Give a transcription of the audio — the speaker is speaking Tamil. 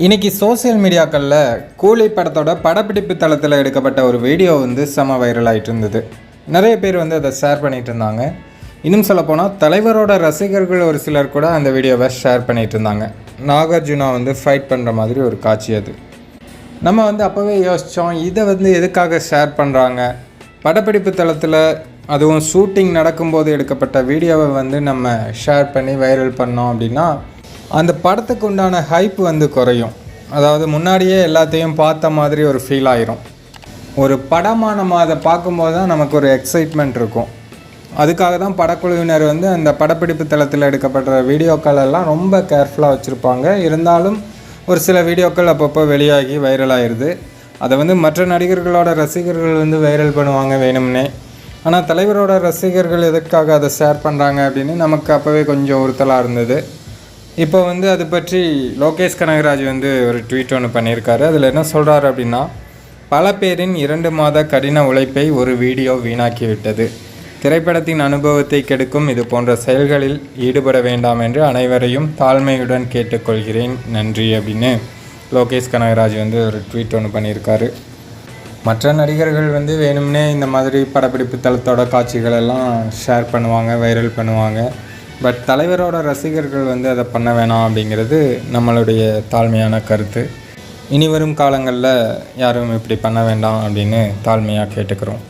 இன்னைக்கு சோஷியல் மீடியாக்களில் கூலி படத்தோட படப்பிடிப்பு தளத்தில் எடுக்கப்பட்ட ஒரு வீடியோ வந்து செம வைரல் ஆயிட்டு இருந்தது. நிறைய பேர் வந்து அதை ஷேர் பண்ணிகிட்டு இருந்தாங்க. இன்னும் சொல்லப்போனால் தலைவரோட ரசிகர்கள் ஒரு சிலர் கூட அந்த வீடியோவை ஷேர் பண்ணிகிட்டு இருந்தாங்க. நாகார்ஜுனா வந்து ஃபைட் பண்ணுற மாதிரி ஒரு காட்சி அது. நம்ம வந்து அப்போவே யோசித்தோம் இதை வந்து எதுக்காக ஷேர் பண்ணுறாங்க படப்பிடிப்பு தளத்தில் அதுவும் ஷூட்டிங் நடக்கும்போது எடுக்கப்பட்ட வீடியோவை வந்து நம்ம ஷேர் பண்ணி வைரல் பண்ணோம் அப்படின்னா அந்த படத்துக்கு உண்டான ஹைப் வந்து குறையும். அதாவது முன்னாடியே எல்லாத்தையும் பார்த்த மாதிரி ஒரு ஃபீல் ஆயிரும். ஒரு படமாக நம்ம அதை பார்க்கும்போது தான் நமக்கு ஒரு எக்ஸைட்மெண்ட் இருக்கும். அதுக்காக தான் படக்குழுவினர் வந்து அந்த படப்பிடிப்பு தளத்தில் எடுக்கப்படுற வீடியோக்கள் எல்லாம் ரொம்ப கேர்ஃபுல்லாக வச்சுருப்பாங்க. இருந்தாலும் ஒரு சில வீடியோக்கள் அப்பப்போ வெளியாகி வைரல் ஆயிடுது அதை வந்து மற்ற நடிகர்களோட ரசிகர்கள் வந்து வைரல் பண்ணுவாங்க வேணும்னே. ஆனால் தலைவரோட ரசிகர்கள் எதற்காக அதை ஷேர் பண்ணுறாங்க அப்படின்னு நமக்கு அப்போவே கொஞ்சம் உறுத்தலாக இருந்தது. இப்போ வந்து அது பற்றி லோகேஷ் கனகராஜ் வந்து ஒரு ட்வீட் ஒன்று பண்ணியிருக்காரு. அதில் என்ன சொல்கிறாரு அப்படின்னா பல பேரின் இரண்டு மாத கடின உழைப்பை ஒரு வீடியோ வீணாக்கிவிட்டது. திரைப்படத்தின் அனுபவத்தை கெடுக்கும் இது போன்ற செயல்களில் ஈடுபட வேண்டாம் என்று அனைவரையும் தாழ்மையுடன் கேட்டுக்கொள்கிறேன். நன்றி அப்படின்னு லோகேஷ் கனகராஜ் வந்து ஒரு ட்வீட் ஒன்று பண்ணியிருக்காரு. மற்ற நடிகர்கள் வந்து வேணும்னே இந்த மாதிரி படப்பிடிப்பு தளத்தோட காட்சிகளெல்லாம் ஷேர் பண்ணுவாங்க வைரல் பண்ணுவாங்க. பட் தலைவரோட ரசிகர்கள் வந்து அதை பண்ண வேணாம் அப்படிங்கிறது நம்மளுடைய தாழ்மையான கருத்து. இனி வரும் காலங்களில் யாரும் இப்படி பண்ண வேண்டாம் அப்படின்னு தாழ்மையாக கேட்டுக்கிறோம்.